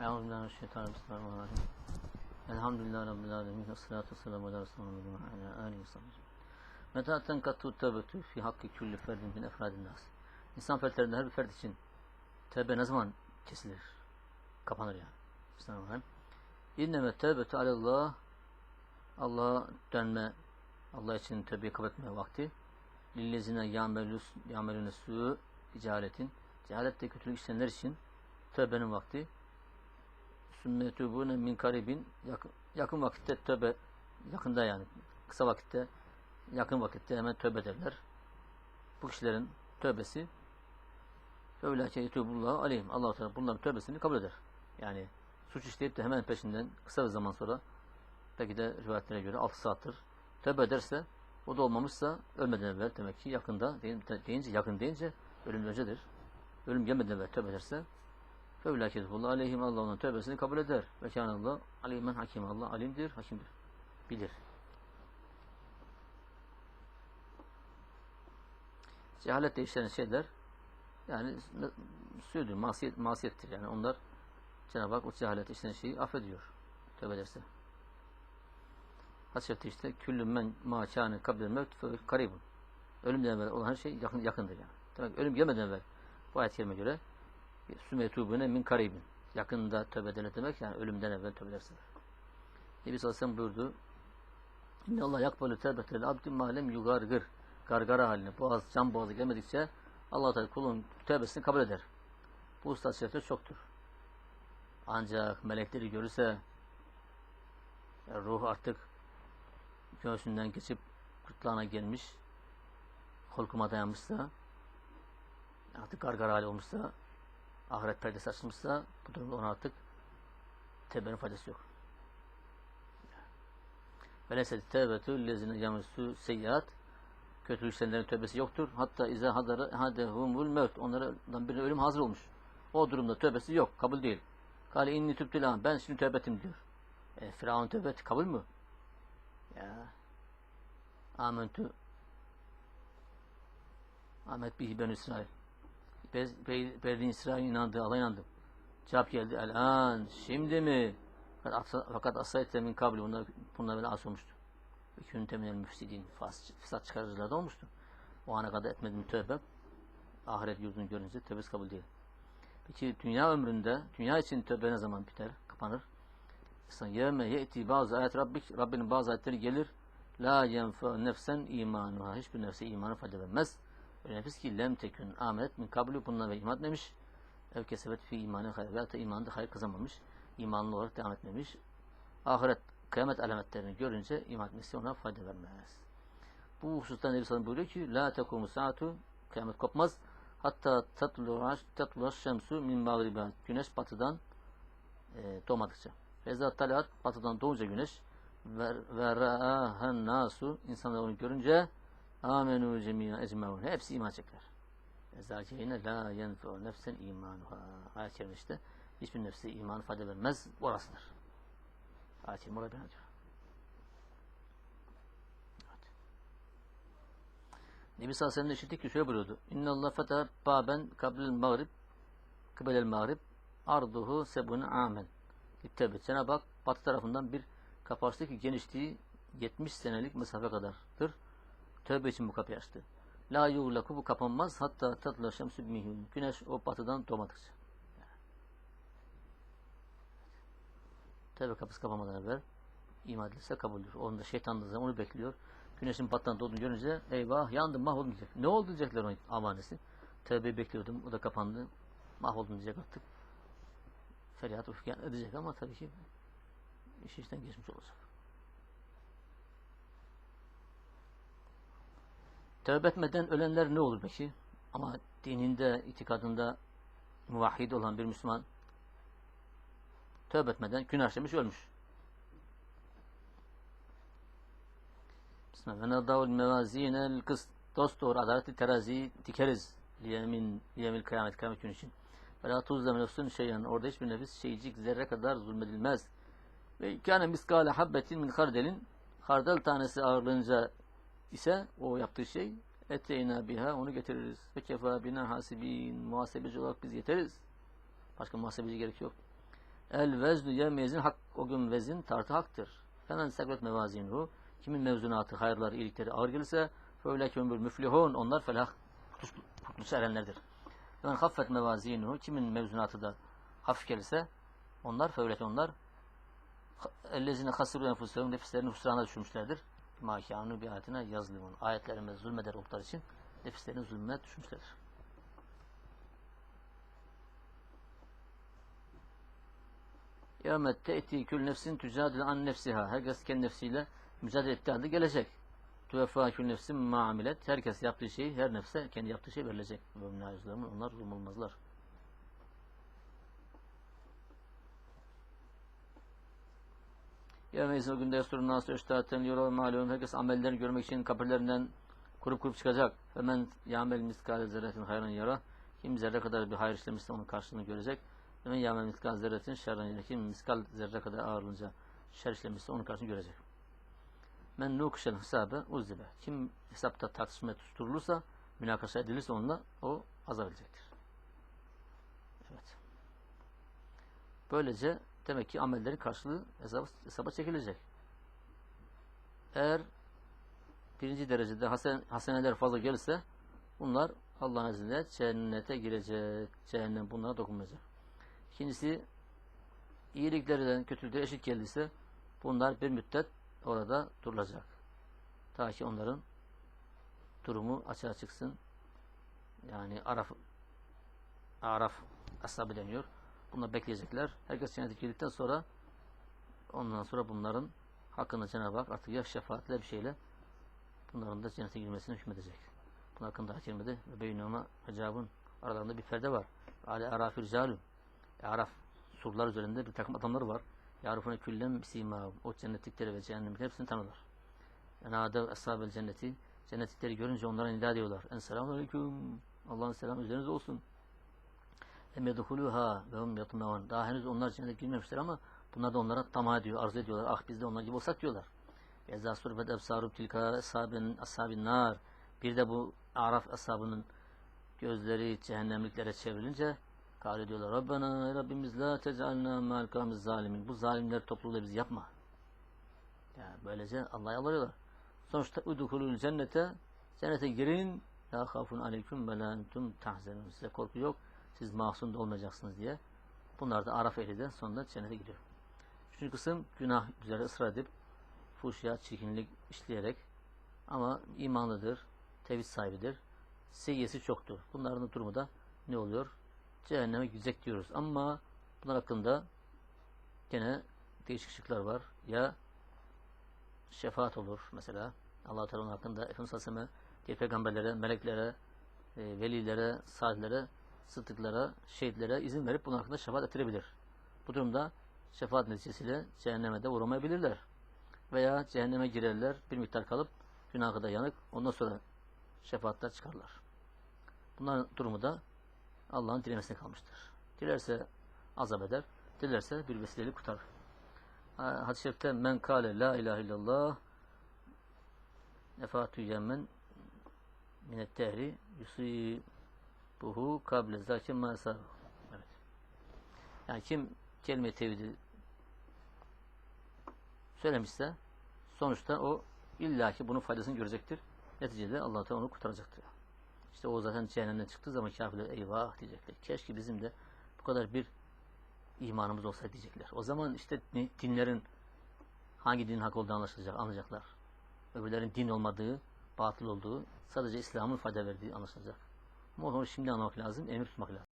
Euzu billahi mineşşeytanirracim. Bismillahirrahmanirrahim. Elhamdülillahi rabbil alamin. Ves salatu vesselamu ala resulina ve ala alihi sahbihi. Meta tenkatu tevbetu fi hakkı kulli ferdin min efradin nas. İnsan fertlerinde her bir fert için tevbe ne zaman kesilir? Kapanır yani. Bismillahirrahmanirrahim. İnneme tevbetu alallah Allah'a dönme, Allah için tövbe kabul etme vakti. Lillezine yamelune su cehaletin. Cehalette kötülük işleyenler için tövbenin vakti. Sümmetübune min karibin yakın, yakın vakitte tövbe yakında yani kısa vakitte yakın vakitte hemen tövbe ederler. Bu kişilerin tövbesi Öylece yetubullah aleyhim. Allah Teala bunların tövbesini kabul eder. Yani suç işleyip de hemen peşinden kısa bir zaman sonra belki de rivayetlere göre 6 saattir tövbe ederse o da olmamışsa ölmeden evvel demek ki yakında deyince yakın deyince ölüm öncedir. Ölüm gelmeden evvel tövbe ederse Fevlâke yetubullah aleyhim. Allah onun tövbesini kabul eder. Ve kânallah alimen hakim. Allah alimdir, hakimdir. Bilir. Cehalette işlenen şeyler yani sürdür, masiyet, masiyettir. Yani onlar Cenab-ı Hak o cehalet işlenen şeyi affediyor. Tövbe ederse. Hadis-i işte küllü men ma kâne kablel mevt fe karibun. Ölümden evvel olan her şey yakın, yakındır yani. Demek ölüm gelmeden evvel bu ayet-i kerime göre sümetubune min karibin. Yakında tövbe edene demek yani ölümden evvel tövbe edersinler. Nebi sallallahu aleyhi ve sellem buyurdu. İnne Allah yakbalu tevbetel abdi malem yugargır. Gargara haline, boğaz, can boğazı gelmedikçe Allah Teala kulun tövbesini kabul eder. Bu hassasiyetler çoktur. Ancak melekleri görürse yani ruh artık göğsünden geçip gırtlağına gelmiş kolkuma dayanmışsa artık gargara hali olmuşsa ahiret perdesi açılmışsa bu durumda ona artık tevbenin faydası yok. Velese tevbetü lezine yamesu seyyiat kötülük işleyenlerin tövbesi yoktur. Hatta izâ hadara hadehumul mevt. Onlardan birine ölüm hazır olmuş. O durumda tövbesi yok. Kabul değil. Kale inni tübtülan. Ben şimdi tövbetim diyor. E, Firavun tövbeti kabul mü? Ya. Amentü Ahmet bihi ben İsrail. Beni İsrail inandı, Allah inandım. Cevap geldi. El-an. Şimdi mi? Fakat asayette min kabli. Bunlar, bunlar böyle as olmuştu. Hükün teminel müfsidin. Fisat çıkarıcılar da olmuştu. O ana kadar etmedim tövbe. Ahiret yurdunu görünce tövbesi kabul değil. Peki dünya ömründe, dünya için tövbe ne zaman biter, kapanır? Mesela yevme ye'ti bazı ayet Rabbik, Rabbinin bazı ayetleri gelir. La yenfa nefsen imanuha. Hiçbir nefse imanı fayda vermez. Nefis ki lem tekün amenet min kablu bununla ve iman etmemiş. Ev kesebet fi imanı hayır. Veyahut da imanında hayır kazanmamış. İmanlı olarak devam etmemiş. Ahiret kıyamet alametlerini görünce iman etmesi ona fayda vermez. Bu hususta Nebi Sallam buyuruyor ki La tekumu saatu kıyamet kopmaz. Hatta tatlulaş şemsu min mağriben. Güneş batıdan e, doğmadıkça. Feza talat batıdan doğunca güneş ve ra'ahen nasu insanlar onu görünce amenu cemiyen ecmeun. Hepsi iman edecekler. Ezâkeyne la yenfe'u nefsen imanuha. Ayet-i işte hiçbir nefse iman fayda vermez. Orasıdır. Ayet-i oraya benziyor. Evet. Nebi sallallahu aleyhi ki şöyle buyuruyordu. İnne Allah fetah baben kablil mağrib kıbelel mağrib arduhu sebun amen. İttebet. Cenab-ı Hak batı tarafından bir kapı açtı ki genişliği 70 senelik mesafe kadardır. Tövbe için bu kapıyı açtı. La yuğlaku bu kapanmaz hatta tatla şemsü mihun. Güneş o batıdan doğmadıkça. Tövbe kapısı kapanmadan evvel iman edilse kabuldür. Onda şeytan da onu bekliyor. Güneşin batıdan doğduğunu görünce eyvah yandım mahvoldum diyecek. Ne oldu diyecekler onun amanesi. Tövbeyi bekliyordum. O da kapandı. Mahvoldum diyecek artık. Feryat ufken edecek ama tabii ki iş işten geçmiş olacak. Tövbe etmeden ölenler ne olur peki? Ama dininde, itikadında muvahhid olan bir Müslüman tövbe etmeden günah işlemiş ölmüş. Bismillah. Ve nedavul mevazinel kıst. Dost doğru adaletli teraziyi dikeriz. Liyemin, liyemil kıyamet, kıyamet günü için. Ve la tuzlem nefsun şeyen. Orada hiçbir nefis şeycik zerre kadar zulmedilmez. Ve kâne miskâle habbetin min kardelin. Kardel tanesi ağırlığınca ise o yaptığı şey eteyna biha onu getiririz. Ve kefa bina hasibin muhasebeci olarak biz yeteriz. Başka muhasebeci gerek yok. El veznu yevmezin hak o gün vezin tartı haktır. Hemen sekret mevazinuhu kimin mevzunatı, hayırları, iyilikleri ağır gelirse föyle kömür müflihun onlar felah kurtuluş erenlerdir. Hemen haffet mevazinuhu kimin mevzunatı da hafif gelirse onlar fevlet onlar ellezine hasırı enfuslarını nefislerini husrana düşürmüşlerdir. Makânu bi ayetine yazılımın. Ayetlerime zulmeder oldukları için nefislerini zulmüne düşmüşlerdir. Yevmet te'ti kül nefsin tücadil an nefsiha. Herkes kendi nefsiyle mücadele ettiği halde gelecek. Tüveffa kül nefsin ma amilet. Herkes yaptığı şeyi, her nefse kendi yaptığı şey verilecek. Ve. Onlar zulm Yevmeyiz o günde yasturun nasu eştaten yoro malum. Herkes amellerini görmek için kapılarından kurup kurup çıkacak. Hemen yamel miskale zerretin hayran yara. Kim zerre kadar bir hayır işlemişse onun karşılığını görecek. Hemen yamel miskal zerretin şerran yara. Kim miskal zerre kadar ağırlığınca şer işlemişse onun karşılığını görecek. Men nukşel hesabı uzzibe. Kim hesapta tartışmaya tutturulursa, münakaşa edilirse onunla o azap edecektir. Evet. Böylece demek ki amellerin karşılığı hesaba, hesaba çekilecek. Eğer birinci derecede hasen, haseneler fazla gelirse bunlar Allah'ın izniyle cennete girecek. Cehennem bunlara dokunmayacak. İkincisi iyiliklerden kötülükleri eşit geldiyse bunlar bir müddet orada durulacak. Ta ki onların durumu açığa çıksın. Yani Araf Araf ashabı deniyor. Bunlar bekleyecekler. Herkes cennete girdikten sonra ondan sonra bunların hakkında Cenab-ı Hak artık ya şefaatle bir şeyle bunların da cennete girmesine hükmedecek. Bunun hakkında hak girmedi. Ve beynuma hecabın aralarında bir perde var. Ali arafir ricalun. Araf surlar üzerinde bir takım adamlar var. Yarifune küllem sima o cennetlikleri ve cehennemlikleri hepsini tanırlar. Yani adev eshabel cenneti cennetlikleri görünce onlara nida diyorlar. En selamun aleyküm. Allah'ın selamı üzerinize olsun. Em yedhuluha ve hum yatmaun. Daha henüz onlar cennete girmemişler ama bunlar da onlara tamah ediyor, arzu ediyorlar. Ah biz de onlar gibi olsak diyorlar. Eza surbet ebsarub tilka ashabin ashabin nar. Bir de bu Araf ashabının gözleri cehennemliklere çevrilince Kâle diyorlar Rabbena Rabbimiz la tecalna ma'al kavmiz zalimin. Bu zalimler topluluğuyla bizi yapma. Yani böylece Allah'a yalvarıyorlar. Sonuçta udhulul cennete cennete girin la khafun aleyküm ve la entum tahzenun. Size korku yok. Siz mahzun da olmayacaksınız diye. Bunlar da Araf ehli de sonunda cennete gidiyor. Üçüncü kısım günah üzere ısrar edip fuhşya, çirkinlik işleyerek ama imanlıdır, tevhid sahibidir. Seyyesi çoktur. Bunların durumu da ne oluyor? cehenneme gidecek diyoruz. Ama bunlar hakkında gene değişik şıklar var. Ya şefaat olur mesela. allah Teala hakkında Efendimiz Aleyhisselam'a diğer peygamberlere, meleklere, e, velilere, salihlere, sıddıklara, şehitlere izin verip bunun hakkında şefaat ettirebilir. Bu durumda şefaat neticesiyle cehenneme de uğramayabilirler. Veya cehenneme girerler, bir miktar kalıp günahı da yanık, ondan sonra şefaatler çıkarlar. Bunların durumu da Allah'ın dilemesine kalmıştır. Dilerse azap eder, dilerse bir vesileyle kurtarır. Hadis-i şerifte men kâle la ilahe illallah nefatü yemmen minet tehri yusibuhu kable zâkin mâ Evet. Yani kim kelime-i tevhidi söylemişse sonuçta o illaki bunun faydasını görecektir. Neticede Allah Teala onu kurtaracaktır. İşte o zaten cehennemden çıktığı zaman kafirler eyvah diyecekler. Keşke bizim de bu kadar bir imanımız olsaydı diyecekler. O zaman işte dinlerin hangi dinin hak olduğu anlaşılacak, anlayacaklar. Öbürlerin din olmadığı, batıl olduğu, sadece İslam'ın fayda verdiği anlaşılacak. Ama onu şimdi anlamak lazım, emir tutmak lazım.